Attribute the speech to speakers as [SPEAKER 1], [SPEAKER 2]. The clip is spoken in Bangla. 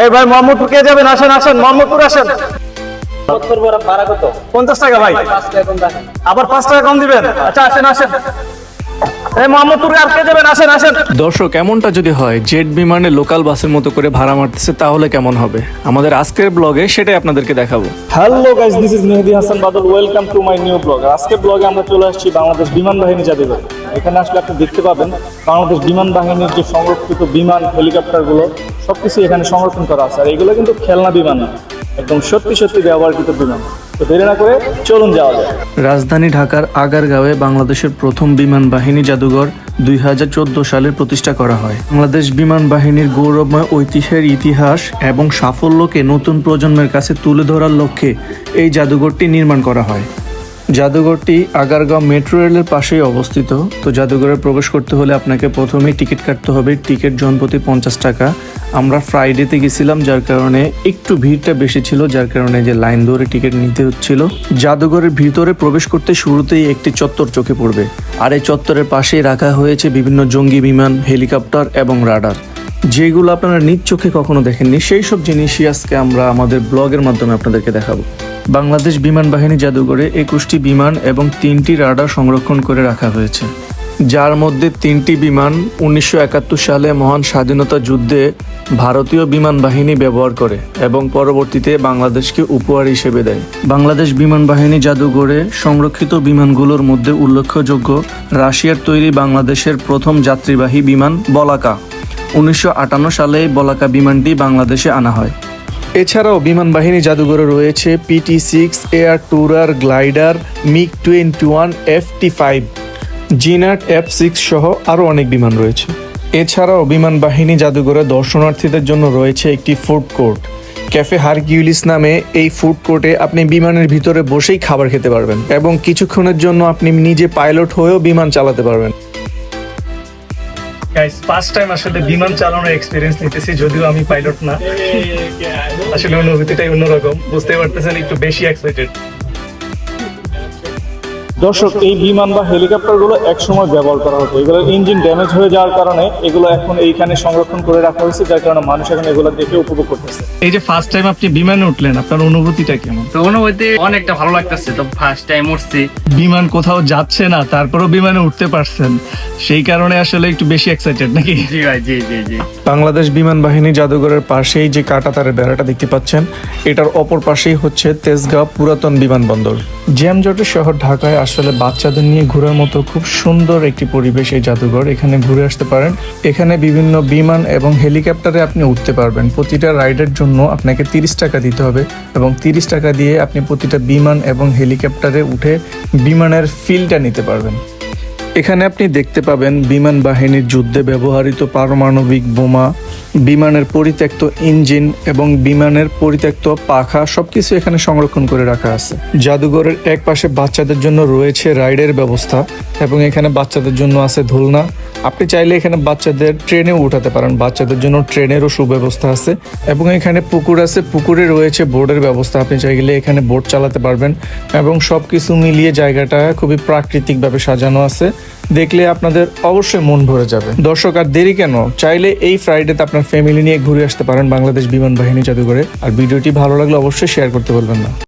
[SPEAKER 1] এই ভাই মোহাম্মদপুর কে যাবেন? আসেন আসেন মোহাম্মদপুর আসেন।
[SPEAKER 2] ভাড়া কত?
[SPEAKER 1] পঞ্চাশ টাকা ভাই। আবার পাঁচ টাকা কম দিবেন? আচ্ছা আসেন আসেন। মোহাম্মদপুর আর কে যাবেন? আসেন আসেন।
[SPEAKER 3] দর্শক এমনটা যদি হয় জেট বিমানে লোকাল বাসের মতো করে ভাড়া মারতেছে তাহলে কেমন হবে? আমাদের আজকের ব্লগে সেটাই আপনাদেরকে দেখাবো।
[SPEAKER 1] Hello guys this is Mehedi Hasan Badal welcome to my new blog আজকে ব্লগে আমরা চলে আসছি বাংলাদেশ বিমান বাহিনী জাদুঘর। এখানে আসলে আপনি দেখতে পাবেন বাংলাদেশ বিমান বাহিনীর যে সংরক্ষিত বিমান হেলিকপ্টারগুলো সব কিছু এখানে সংরক্ষণ করা আছে। আর এগুলো কিন্তু খেলনা বিমান না একদম সত্যি সত্যি ব্যবহারকৃত বিমান।
[SPEAKER 3] রাজধানী ঢাকার আগারগাঁওয়ে বাংলাদেশের প্রথম বিমান বাহিনী জাদুঘর দুই হাজার চোদ্দ সালে প্রতিষ্ঠা করা হয়। বাংলাদেশ বিমান বাহিনীর গৌরবময় ঐতিহ্যের ইতিহাস এবং সাফল্যকে নতুন প্রজন্মের কাছে তুলে ধরার লক্ষ্যে এই জাদুঘরটি নির্মাণ করা হয়। জাদুঘরটি আগারগাঁও মেট্রো রেলের পাশেই অবস্থিত। তো জাদুঘরে প্রবেশ করতে হলে আপনাকে প্রথমেই টিকিট কাটতে হবে। টিকিট জনপ্রতি পঞ্চাশ টাকা। আমরা ফ্রাইডেতে গেছিলাম, যার কারণে একটু ভিড়টা বেশি ছিল, যার কারণে যে লাইন ধরে টিকিট নিতে হচ্ছিল। জাদুঘরের ভিতরে প্রবেশ করতে শুরুতেই একটি চত্বর চোখে পড়বে। আর এই চত্বরের পাশেই রাখা হয়েছে বিভিন্ন জঙ্গি বিমান, হেলিকপ্টার এবং রাডার। যেগুলো আপনারা নিজ চোখে কখনো দেখেননি, সেই সব জিনিসই আজকে আমরা আমাদের ব্লগের মাধ্যমে আপনাদেরকে দেখাবো। বাংলাদেশ বিমান বাহিনী জাদুঘরে একুশটি বিমান এবং তিনটি রাডার সংরক্ষণ করে রাখা হয়েছে। যার মধ্যে তিনটি বিমান উনিশশো একাত্তর সালে মহান স্বাধীনতা যুদ্ধে ভারতীয় বিমান বাহিনী ব্যবহার করে এবং পরবর্তীতে বাংলাদেশকে উপহার হিসেবে দেয়। বাংলাদেশ বিমান বাহিনী জাদুঘরে সংরক্ষিত বিমানগুলোর মধ্যে উল্লেখযোগ্য রাশিয়ার তৈরি বাংলাদেশের প্রথম যাত্রীবাহী বিমান বলাকা। উনিশশো আটান্ন সালে বলাকা বিমানটি বাংলাদেশে আনা হয়। এছাড়াও বিমান বাহিনী জাদুঘরে রয়েছে PT six air tourer glider MiG twenty one F T five Gnat F six সহ আরও অনেক বিমান রয়েছে। এছাড়াও বিমান বাহিনী জাদুঘরে দর্শনার্থীদের জন্য রয়েছে একটি ফুড কোর্ট ক্যাফে হারকিউলিস নামে এই ফুড কোর্টে আপনি বিমানের ভিতরে বসেই খাবার খেতে পারবেন এবং কিছুক্ষণের জন্য আপনি নিজে পাইলট হয়েও বিমান চালাতে পারবেন।
[SPEAKER 1] গাইস ফার্স্ট টাইম আসলে বিমান চালানোর এক্সপিরিয়েন্স নিতেছি যদিও আমি পাইলট না। আসলে অনুভূতিটাই অন্যরকম বুঝতে পারতেছেন একটু বেশি এক্সাইটেড দর্শক এই বিমান বা হেলিকপ্টারগুলো একসময় ব্যবহার করা হতো। এগুলোর ইঞ্জিন ড্যামেজ হয়ে যাওয়ার কারণে এগুলো এখন এইখানে সংরক্ষণ করে রাখা হয়েছে যার কারণে মানুষ এখন এগুলো দেখে উপভোগ করতেছে। এই যে ফার্স্ট টাইম আপনি বিমানে উঠলেন আপনার অনুভূতিটা কেমন?
[SPEAKER 2] তো অনুভূতি অনেকটা ভালো লাগতেছে তো ফার্স্ট টাইম উঠছি।
[SPEAKER 1] বিমান কোথাও যাচ্ছে না তারপরেও বিমানে উঠতে পারছেন। সেই কারণে আসলে একটু বেশি এক্সাইটেড নাকি?
[SPEAKER 2] জি ভাই জি জি জি।
[SPEAKER 3] বাংলাদেশ বিমান বাহিনী জাদুঘরের পাশেই যে কাঁটাতারের বেড়াটা দেখতে পাচ্ছেন এটার অপর পাশেই হচ্ছে তেজগাঁও পুরাতন বিমানবন্দর। জ্যামজটের শহর ঢাকায় আসলে বাচ্চাদের নিয়ে ঘোরার মতো খুব সুন্দর একটি পরিবেশ এই জাদুঘর। এখানে ঘুরে আসতে পারেন। এখানে বিভিন্ন বিমান এবং হেলিকপ্টারে আপনি উঠতে পারবেন। প্রতিটা রাইডের জন্য আপনাকে তিরিশ টাকা দিতে হবে এবং তিরিশ টাকা দিয়ে আপনি প্রতিটা বিমান এবং হেলিকপ্টারে উঠে বিমানের ফিলটা নিতে পারবেন। এখানে আপনি দেখতে পাবেন বিমান বাহিনীর যুদ্ধে ব্যবহৃত পারমাণবিক বোমা, বিমানের পরিত্যক্ত ইঞ্জিন এবং বিমানের পরিত্যক্ত পাখা সবকিছু এখানে সংরক্ষণ করে রাখা আছে। জাদুঘরের এক পাশে বাচ্চাদের জন্য রয়েছে রাইডের ব্যবস্থা এবং এখানে বাচ্চাদের জন্য আছে দোলনা আপনি চাইলে এখানে বাচ্চাদের ট্রেনেও উঠাতে পারেন। বাচ্চাদের জন্য ট্রেনেরও সুব্যবস্থা আছে এবং এখানে পুকুর আছে। পুকুরে রয়েছে বোর্ডের ব্যবস্থা। আপনি চাইলে এখানে বোট চালাতে পারবেন এবং সব কিছু মিলিয়ে জায়গাটা খুবই প্রাকৃতিকভাবে সাজানো আছে। দেখলে আপনাদের অবশ্যই মন ভরে যাবে। দর্শক, আর দেরি কেন? চাইলে এই ফ্রাইডেতে আপনার ফ্যামিলি নিয়ে ঘুরে আসতে পারেন বাংলাদেশ বিমান বাহিনী জাদুঘরে। আর ভিডিওটি ভালো লাগলে অবশ্যই শেয়ার করতে বলবেন না।